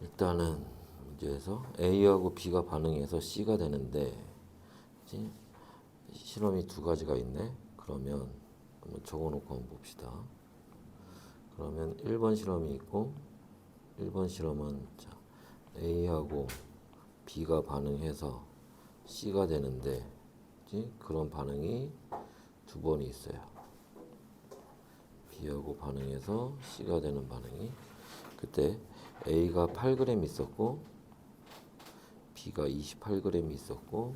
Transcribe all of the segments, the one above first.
일단은 문제에서 A하고 B가 반응해서 C가 되는데 그치? 실험이 두 가지가 있네. 그러면 한번 적어놓고 한번 봅시다. 그러면 1번 실험이 있고 1번 실험은 자, A하고 B가 반응해서 C가 되는데 그치? 그런 반응이 두 번이 있어요. B하고 반응해서 C가 되는 반응이 그때 A가 8g 있었고 B가 28g 있었고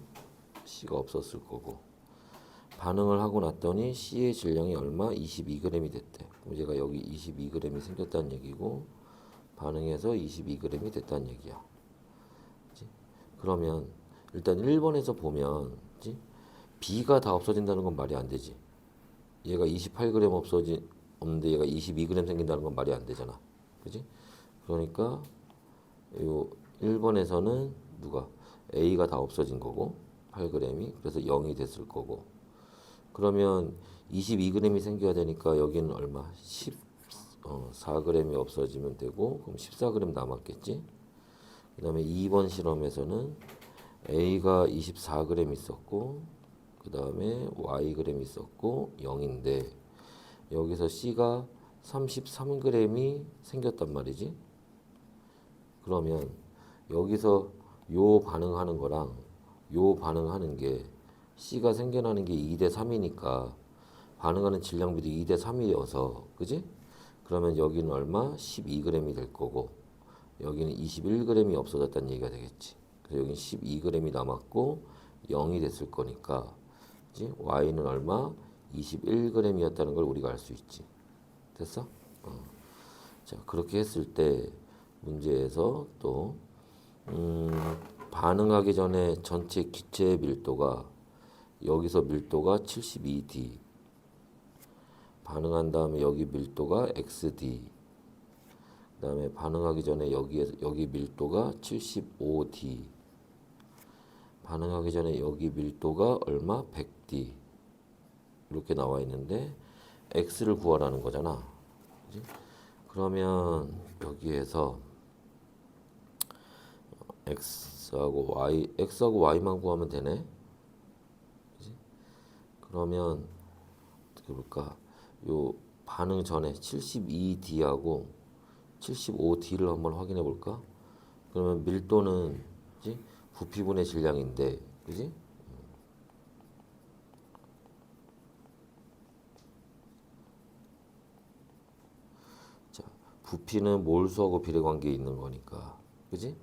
C가 없었을 거고 반응을 하고 났더니 C의 질량이 얼마? 22g이 됐대. 그럼 얘가 여기 22g이 생겼다는 얘기고 반응해서 22g이 됐다는 얘기야. 그치? 그러면 일단 1번에서 보면 그치? B가 다 없어진다는 건 말이 안 되지. 얘가 28g 없어지 없는데 얘가 22g 생긴다는 건 말이 안 되잖아. 그지? 그러니까 요 1번에서는 누가 A가 다 없어진 거고 8g이 그래서 0이 됐을 거고 그러면 22g이 생겨야 되니까 여기는 얼마? 10 어, 4g이 없어지면 되고 그럼 14g 남았겠지? 그 다음에 2번 실험에서는 A가 24g 있었고 그 다음에 Yg 있었고 0인데 여기서 C가 33g이 생겼단 말이지. 그러면 여기서 요 반응하는 거랑 요 반응하는 게 C가 생겨나는 게 2대 3이니까 반응하는 질량비도 2대 3이어서 그지? 그러면 여기는 얼마? 12g이 될 거고 여기는 21g이 없어졌다는 얘기가 되겠지. 그래서 여기는 12g이 남았고 0이 됐을 거니까 그지? Y는 얼마? 21g이었다는 걸 우리가 알 수 있지. 됐어? 어. 자, 그렇게 했을 때 문제에서 또 음, 반응하기 전에 전체 기체의 밀도가 여기서 밀도가 72D 반응한 다음에 여기 밀도가 XD 그 다음에 반응하기 전에 여기에 여기 밀도가 75D 반응하기 전에 여기 밀도가 얼마? 100D 이렇게 나와 있는데 x를 구하라는 거잖아. 그러면 여기에서 x하고 y, x하고 y만 구하면 되네. 그지? 그러면 어떻게 볼까? 요 반응 전에 72d하고 75d를 한번 확인해 볼까? 그러면 밀도는 그지? 부피분의 질량인데, 그지? 자, 부피는 몰수하고 비례 관계에 있는 거니까. 그지?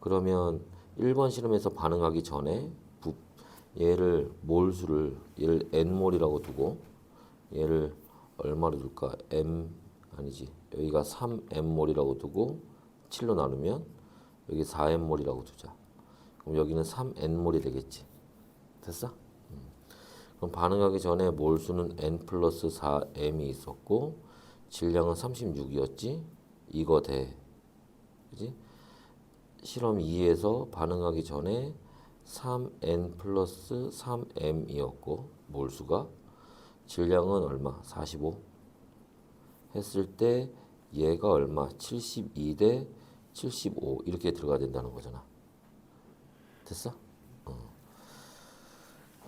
그러면 1번 실험에서 반응하기 전에 부, 얘를 몰수를 얘를 n몰이라고 두고 얘를 얼마로 둘까? m 아니지. 여기가 3m몰이라고 두고 7로 나누면 여기 4m몰이라고 두자. 그럼 여기는 3n몰이 되겠지. 됐어? 음. 그럼 반응하기 전에 몰수는 n 플러스 4m이 있었고 질량은 36이었지? 이거 돼. 그지? 실험 2에서 반응하기 전에 3n 플러스 3m이었고 몰수가 질량은 얼마? 45 했을 때 얘가 얼마? 72 대 75 이렇게 들어가야 된다는 거잖아. 됐어? 어.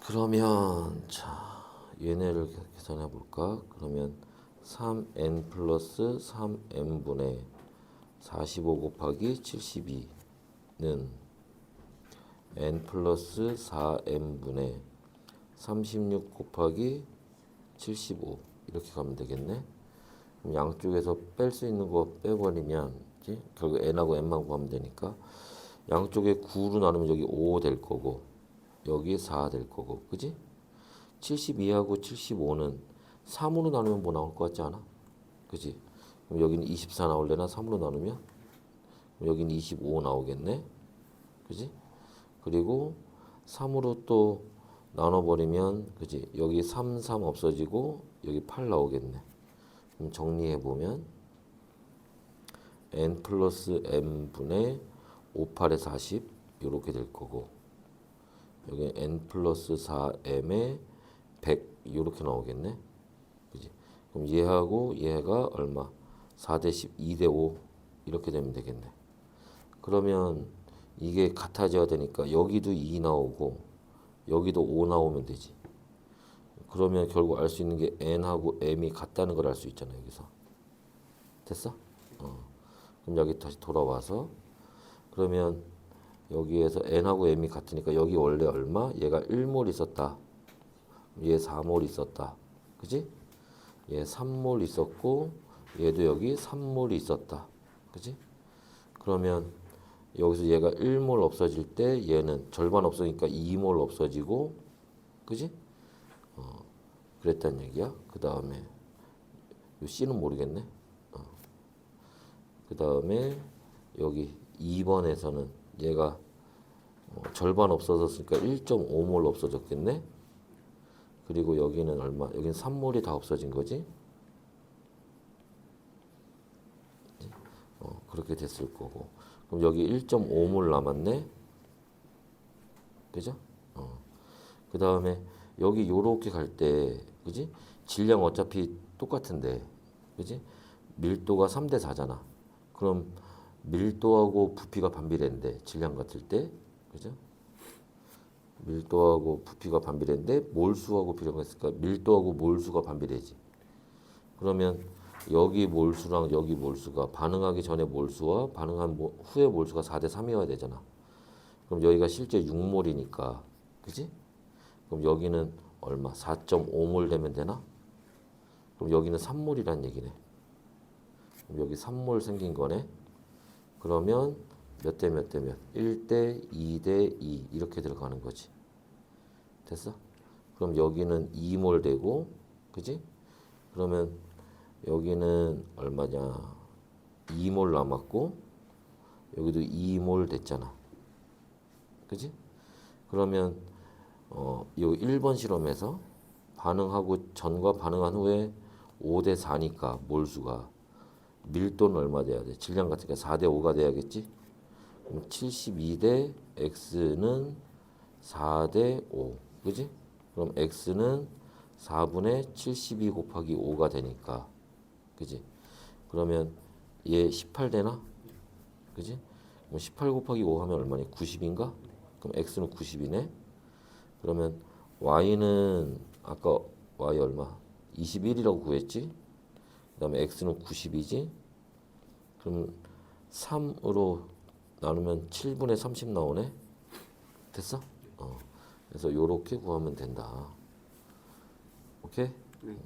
그러면 자 얘네를 계산해 볼까? 그러면 3n 플러스 3n분의 45 곱하기 72 는 n 플러스 4n분의 36 곱하기 75 이렇게 가면 되겠네. 그럼 양쪽에서 뺄 수 있는 거 빼버리면 그치? 결국 n하고 n만 구하면 되니까 양쪽에 9로 나누면 여기 5 될 거고 여기 4 될 거고 그지? 72하고 75는 3으로 나누면 뭐 나올 것 같지 않아? 그지? 그럼 여기는 24 나올래나 3으로 나누면? 그럼 여기는 25 나오겠네? 그지? 그리고 3으로 또 나눠버리면 그지? 여기 3, 3 없어지고 여기 8 나오겠네. 그럼 정리해보면 n 플러스 m분의 5, 8에 40 이렇게 될 거고 여기 n 플러스 4m에 100 이렇게 나오겠네. 그지? 그럼 얘하고 얘가 얼마? 4대 10, 2대 5 이렇게 되면 되겠네. 그러면 이게 같아져야 되니까 여기도 2 나오고 여기도 5 나오면 되지. 그러면 결국 알 수 있는 게 n하고 m이 같다는 걸 알 수 있잖아 여기서. 됐어? 어. 그럼 여기 다시 돌아와서 그러면 여기에서 n하고 m이 같으니까 여기 원래 얼마? 얘가 1몰 있었다. 얘 4몰 있었다. 그지? 얘 3몰 있었고 얘도 여기 3몰이 있었다. 그지? 그러면 여기서 얘가 1몰 없어질 때 얘는 절반 없어지니까 2몰 없어지고 그지? 어, 그랬단 얘기야. 그 다음에 요 C는 모르겠네. 어. 그 다음에 여기 2번에서는 얘가 어, 절반 없어졌으니까 1.5몰 없어졌겠네. 그리고 여기는 얼마? 여기는 3몰이 다 없어진 거지. 어, 그렇게 됐을 거고. 그럼 여기 1.5몰 남았네. 그죠? 어. 그 다음에 여기 요렇게 갈 때, 그지? 질량 어차피 똑같은데, 그지? 밀도가 3대 4잖아. 그럼 밀도하고 부피가 반비례인데, 질량 같을 때, 그죠? 밀도하고 부피가 반비례인데, 몰수하고 비례가 있으니까 밀도하고 몰수가 반비례지. 그러면 여기 몰수랑 여기 몰수가 반응하기 전에 몰수와 반응한 모- 후에 몰수가 4대 3이어야 되잖아. 그럼 여기가 실제 6몰이니까, 그지? 그럼 여기는 얼마? 4.5몰 되면 되나? 그럼 여기는 3몰이란 얘기네. 그럼 여기 3몰 생긴 거네. 그러면 몇 대 몇 대 몇? 1대 2대 2 이렇게 들어가는 거지. 됐어? 그럼 여기는 2몰 되고, 그지? 그러면 여기는 얼마냐? 2몰 남았고, 여기도 2몰 됐잖아. 그지? 그러면 어, 이 1번 실험에서 반응하고 전과 반응한 후에 5대 4니까 몰수가 밀도는 얼마 돼야 돼? 질량 같으니까 4대 5가 돼야겠지? 그럼 72대 x는 4대 5. 그지? 그럼 x는 4분의 72 곱하기 5가 되니까. 그지? 그러면 얘 18 되나? 그지? 그럼 18 곱하기 5 하면 얼마니? 90인가? 그럼 x는 90이네. 그러면 y는 아까 y 얼마? 21이라고 구했지? 그다음에 x는 90이지? 그럼 3으로 나누면 7분의 30 나오네. 됐어? 어. 그래서 요렇게 구하면 된다. 오케이? 네.